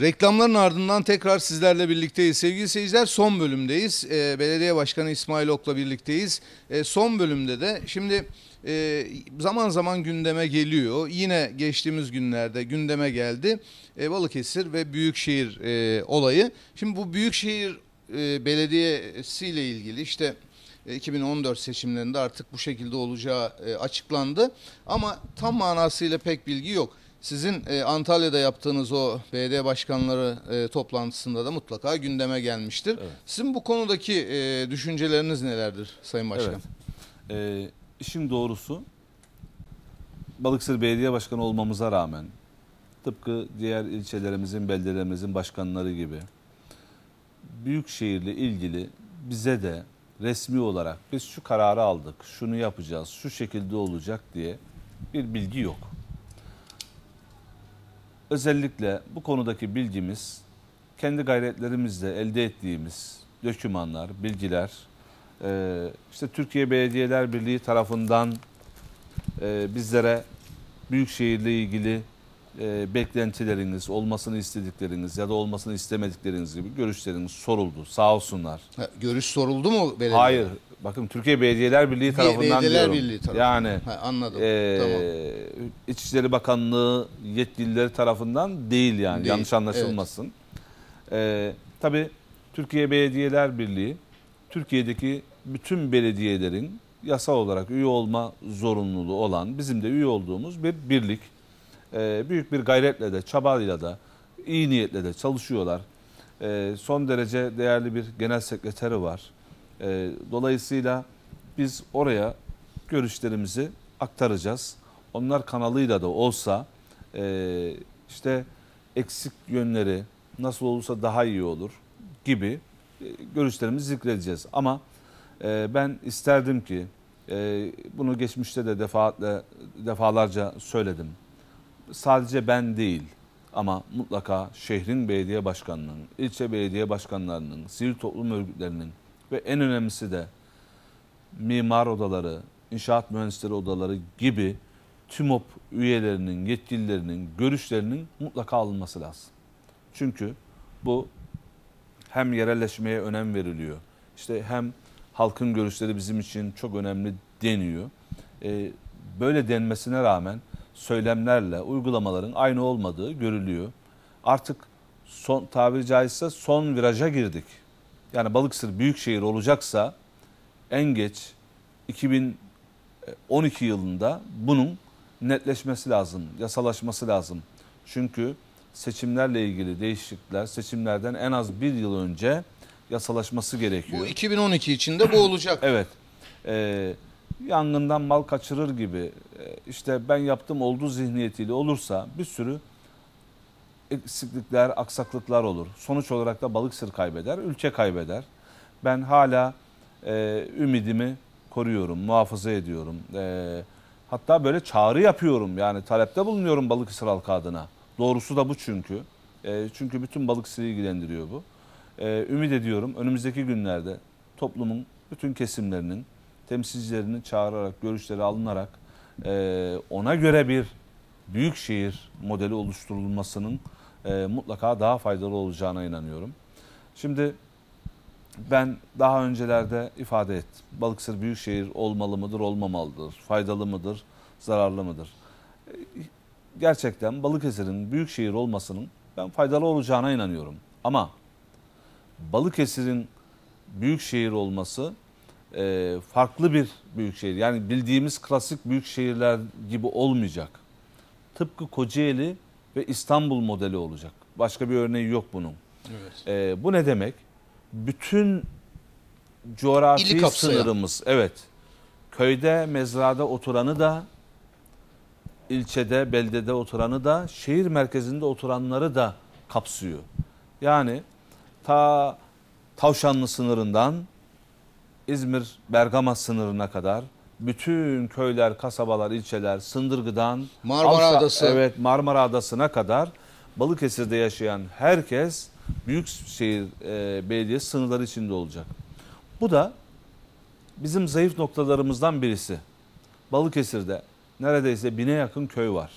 Reklamların ardından tekrar sizlerle birlikteyiz. Sevgili seyirciler son bölümdeyiz. Ee, Belediye Başkanı İsmail Ok'la birlikteyiz. Ee, son bölümde de şimdi e, zaman zaman gündeme geliyor. Yine geçtiğimiz günlerde gündeme geldi. E, Balıkesir ve Büyükşehir e, olayı. Şimdi bu Büyükşehir e, Belediyesi ile ilgili işte e, 2014 seçimlerinde artık bu şekilde olacağı e, açıklandı. Ama tam manasıyla pek bilgi yok. Sizin e, Antalya'da yaptığınız o BD başkanları e, toplantısında da mutlaka gündeme gelmiştir. Sizin bu konudaki e, düşünceleriniz nelerdir Sayın Başkan? Evet. Ee, işin doğrusu Balıkesir Belediye Başkanı olmamıza rağmen tıpkı diğer ilçelerimizin, beldelerimizin başkanları gibi Büyükşehir'le ilgili bize de resmi olarak biz şu kararı aldık, şunu yapacağız, şu şekilde olacak diye bir bilgi yok. Özellikle bu konudaki bilgimiz kendi gayretlerimizle elde ettiğimiz dokümanlar, bilgiler, e, işte Türkiye Belediyeler Birliği tarafından e, bizlere Büyükşehir'le ilgili e, beklentileriniz, olmasını istedikleriniz ya da olmasını istemedikleriniz gibi görüşleriniz soruldu. Sağ olsunlar. Ha, görüş soruldu mu belediye? Hayır. Bakın Türkiye Belediyeler Birliği tarafından Belediyeler diyorum. Birliği tarafından. Yani Ha, anladım. e, tamam. İçişleri Bakanlığı yetkilileri tarafından değil yani Değil, yanlış anlaşılmasın. E, tabii Türkiye Belediyeler Birliği Türkiye'deki bütün belediyelerin yasal olarak üye olma zorunluluğu olan bizim de üye olduğumuz bir birlik. E, büyük bir gayretle de çabayla da iyi niyetle de çalışıyorlar. E, son derece değerli bir genel sekreteri var. E, dolayısıyla biz oraya görüşlerimizi aktaracağız. Onlar kanalıyla da olsa e, işte eksik yönleri nasıl olursa daha iyi olur gibi e, görüşlerimizi zikredeceğiz. Ama e, ben isterdim ki e, bunu geçmişte de defaatle defalarca söyledim. Sadece ben değil ama mutlaka şehrin belediye başkanının, ilçe belediye başkanlarının, sivil toplum örgütlerinin ve en önemlisi de mimar odaları, inşaat mühendisleri odaları gibi TÜMOP üyelerinin, yetkililerinin görüşlerinin mutlaka alınması lazım. Çünkü bu hem yerelleşmeye önem veriliyor. İşte hem halkın görüşleri bizim için çok önemli deniyor. Ee, böyle denmesine rağmen söylemlerle uygulamaların aynı olmadığı görülüyor. Artık son tabiri caizse son viraja girdik. Yani Balıkesir büyükşehir olacaksa en geç 2012 yılında bunun netleşmesi lazım, yasalaşması lazım. Çünkü seçimlerle ilgili değişiklikler seçimlerden en az bir yıl önce yasalaşması gerekiyor. Bu 2012 içinde bu olacak. Evet. Ee, yangından mal kaçırır gibi e, işte ben yaptım olduğu zihniyetiyle olursa bir sürü eksiklikler, aksaklıklar olur. Sonuç olarak da Balıkesir kaybeder, ülke kaybeder. Ben hala e, ümidimi koruyorum, muhafaza ediyorum. E, hatta böyle çağrı yapıyorum yani talepte bulunuyorum Balıkesir halkı adına. Doğrusu da bu çünkü. E, çünkü bütün Balıkesir'i ilgilendiriyor bu. E, ümit ediyorum önümüzdeki günlerde toplumun bütün kesimlerinin temsilcilerini çağırarak, görüşleri alınarak e, ona göre bir büyük şehir modeli oluşturulmasının e, mutlaka daha faydalı olacağına inanıyorum. Şimdi ben daha öncelerde ifade ettim. Balıkesir büyükşehir olmalı mıdır, olmamalıdır? Faydalı mıdır, zararlı mıdır? E, Gerçekten Balıkesir'in büyükşehir olmasının ben faydalı olacağına inanıyorum. Ama Balıkesir'in büyükşehir olması e, farklı bir büyükşehir. Yani bildiğimiz klasik büyük şehirler gibi olmayacak. Tıpkı Kocaeli ve İstanbul modeli olacak. Başka bir örneği yok bunun. Evet. E, bu ne demek? Bütün coğrafi sınırımız, evet. Köyde, mezrada oturanı da, ilçede, beldede oturanı da, şehir merkezinde oturanları da kapsıyor. Yani ta Tavşanlı sınırından İzmir Bergama sınırına kadar bütün köyler, kasabalar, ilçeler, Sındırgı'dan Marmara Avşa- Adası. Evet, Marmara Adası'na kadar Balıkesir'de yaşayan herkes Büyükşehir e, Belediyesi sınırları içinde olacak. Bu da bizim zayıf noktalarımızdan birisi. Balıkesir'de neredeyse bine yakın köy var.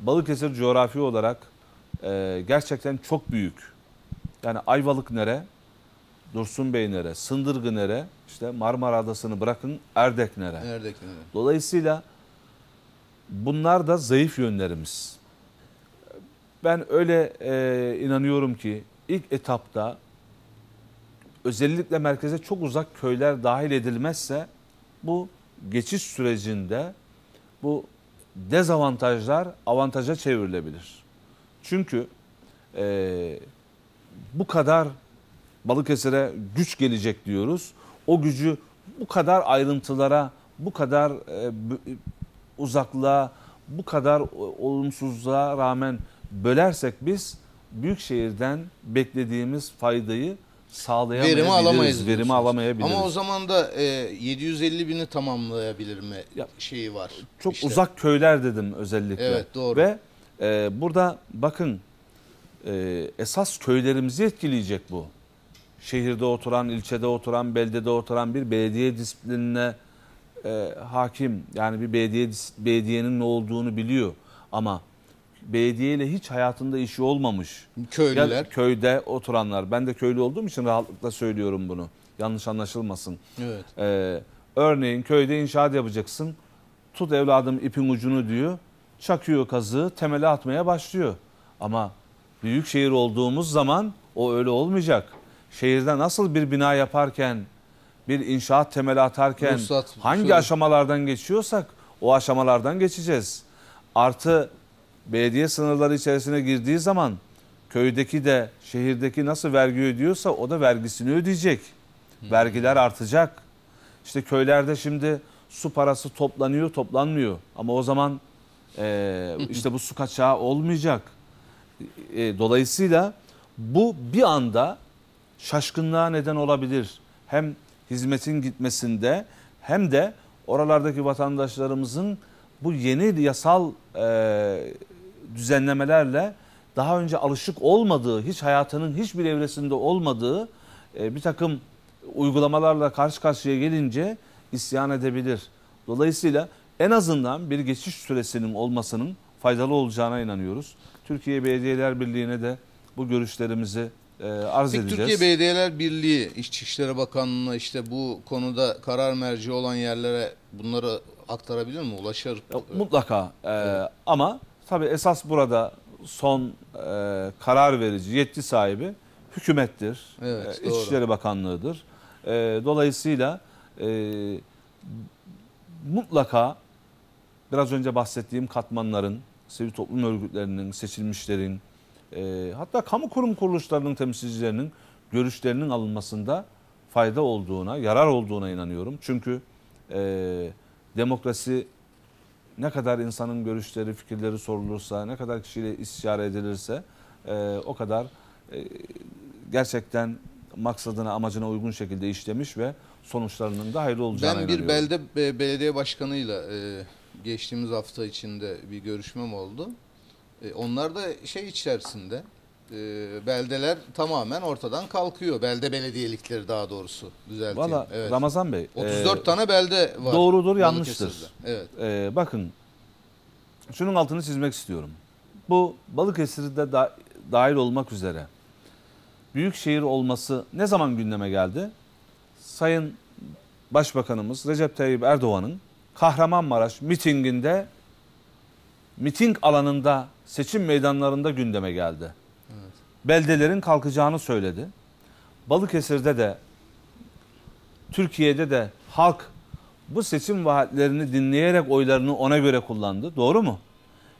Balıkesir coğrafi olarak e, gerçekten çok büyük. Yani Ayvalık nere, Dursun Bey nere, Sındırgı nere, işte Marmara Adası'nı bırakın Erdek nere. Erdek'te. Dolayısıyla bunlar da zayıf yönlerimiz. Ben öyle e, inanıyorum ki ilk etapta özellikle merkeze çok uzak köyler dahil edilmezse bu geçiş sürecinde bu dezavantajlar avantaja çevrilebilir. Çünkü e, bu kadar Balıkesir'e güç gelecek diyoruz. O gücü bu kadar ayrıntılara, bu kadar e, uzaklığa, bu kadar o- olumsuzluğa rağmen bölersek biz büyük şehirden beklediğimiz faydayı sağlayamayabiliriz. Verimi alamayız. Verimi diyorsunuz. alamayabiliriz. Ama o zaman da e, 750 bini tamamlayabilir mi Ya, şeyi var. Çok İşte. uzak köyler dedim özellikle. Evet, doğru. Ve e, burada bakın e, esas köylerimizi etkileyecek bu. Şehirde oturan, ilçede oturan, beldede oturan bir belediye disiplinine e, hakim. Yani bir belediye belediyenin ne olduğunu biliyor. Ama belediyeyle hiç hayatında işi olmamış. Köylüler. Ya köyde oturanlar. Ben de köylü olduğum için rahatlıkla söylüyorum bunu. Yanlış anlaşılmasın. Evet. Ee, örneğin köyde inşaat yapacaksın. Tut evladım ipin ucunu diyor. Çakıyor kazığı, temeli atmaya başlıyor. Ama büyük şehir olduğumuz zaman o öyle olmayacak. Şehirde nasıl bir bina yaparken, bir inşaat temeli atarken Ruhsat, hangi şöyle. aşamalardan geçiyorsak o aşamalardan geçeceğiz. Artı belediye sınırları içerisine girdiği zaman köydeki de şehirdeki nasıl vergi ödüyorsa o da vergisini ödeyecek. Vergiler artacak. İşte köylerde şimdi su parası toplanıyor toplanmıyor. Ama o zaman e, işte bu su kaçağı olmayacak. E, dolayısıyla bu bir anda şaşkınlığa neden olabilir. Hem hizmetin gitmesinde hem de oralardaki vatandaşlarımızın bu yeni yasal e, düzenlemelerle daha önce alışık olmadığı, hiç hayatının hiçbir evresinde olmadığı e, bir takım uygulamalarla karşı karşıya gelince isyan edebilir. Dolayısıyla en azından bir geçiş süresinin olmasının faydalı olacağına inanıyoruz. Türkiye Belediyeler Birliği'ne de bu görüşlerimizi e, arz Peki edeceğiz. Türkiye Belediyeler Birliği İçişleri Bakanlığı'na işte bu konuda karar merci olan yerlere bunları aktarabilir mi? Ulaşır. Ya, Mutlaka e, ama tabii esas burada son e, karar verici yetki sahibi hükümettir. Evet, E. İçişleri Bakanlığı'dır. E, dolayısıyla e, mutlaka biraz önce bahsettiğim katmanların, sivil toplum örgütlerinin, seçilmişlerin, e, hatta kamu kurum kuruluşlarının temsilcilerinin görüşlerinin alınmasında fayda olduğuna, yarar olduğuna inanıyorum. Çünkü e, demokrasi ne kadar insanın görüşleri, fikirleri sorulursa, ne kadar kişiyle istişare edilirse e, o kadar e, gerçekten maksadına, amacına uygun şekilde işlemiş ve sonuçlarının da hayırlı olacağına Ben bir inanıyorum. belde be- belediye başkanıyla e, geçtiğimiz hafta içinde bir görüşmem oldu. E, onlar da şey içerisinde e, beldeler tamamen ortadan kalkıyor. Belde belediyelikleri daha doğrusu düzelteyim. Valla evet. Ramazan Bey. 34 e, tane belde var. doğrudur, yanlıştır. Evet. e, bakın şunun altını çizmek istiyorum. Bu Balıkesir'de da, dahil olmak üzere büyük şehir olması ne zaman gündeme geldi? Sayın Başbakanımız Recep Tayyip Erdoğan'ın Kahramanmaraş mitinginde miting alanında seçim meydanlarında gündeme geldi. Beldelerin kalkacağını söyledi. Balıkesir'de de Türkiye'de de halk bu seçim vaatlerini dinleyerek oylarını ona göre kullandı. Doğru mu?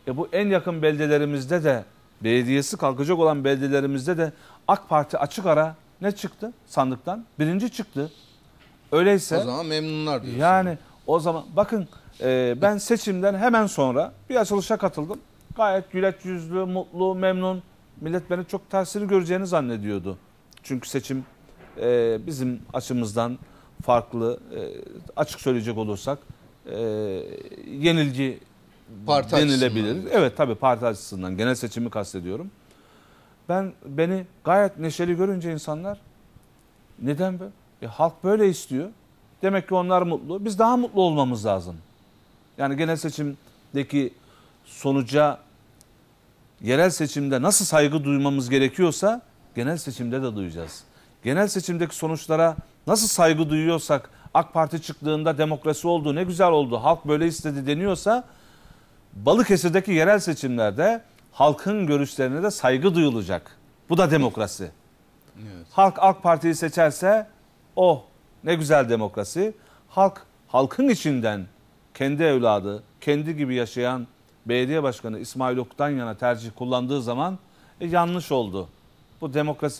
E bu en yakın beldelerimizde de belediyesi kalkacak olan beldelerimizde de AK Parti açık ara ne çıktı sandıktan? Birinci çıktı. Öyleyse O zaman memnunlar diyorsun. yani o zaman bakın e, ben seçimden hemen sonra bir açılışa katıldım. Gayet güleç yüzlü, mutlu, memnun. Millet beni çok tersini göreceğini zannediyordu. Çünkü seçim e, bizim açımızdan farklı. E, açık söyleyecek olursak e, yenilgi Parti denilebilir. açısından. Evet tabii parti açısından genel seçimi kastediyorum. Ben beni gayet neşeli görünce insanlar neden be? E, halk böyle istiyor. Demek ki onlar mutlu. Biz daha mutlu olmamız lazım. Yani genel seçimdeki sonuca yerel seçimde nasıl saygı duymamız gerekiyorsa genel seçimde de duyacağız. Genel seçimdeki sonuçlara nasıl saygı duyuyorsak AK Parti çıktığında demokrasi oldu ne güzel oldu halk böyle istedi deniyorsa Balıkesir'deki yerel seçimlerde halkın görüşlerine de saygı duyulacak. Bu da demokrasi. Evet. Halk AK Parti'yi seçerse oh ne güzel demokrasi. Halk halkın içinden kendi evladı, kendi gibi yaşayan belediye başkanı İsmail Ok'tan yana tercih kullandığı zaman e, yanlış oldu. Bu demokrasi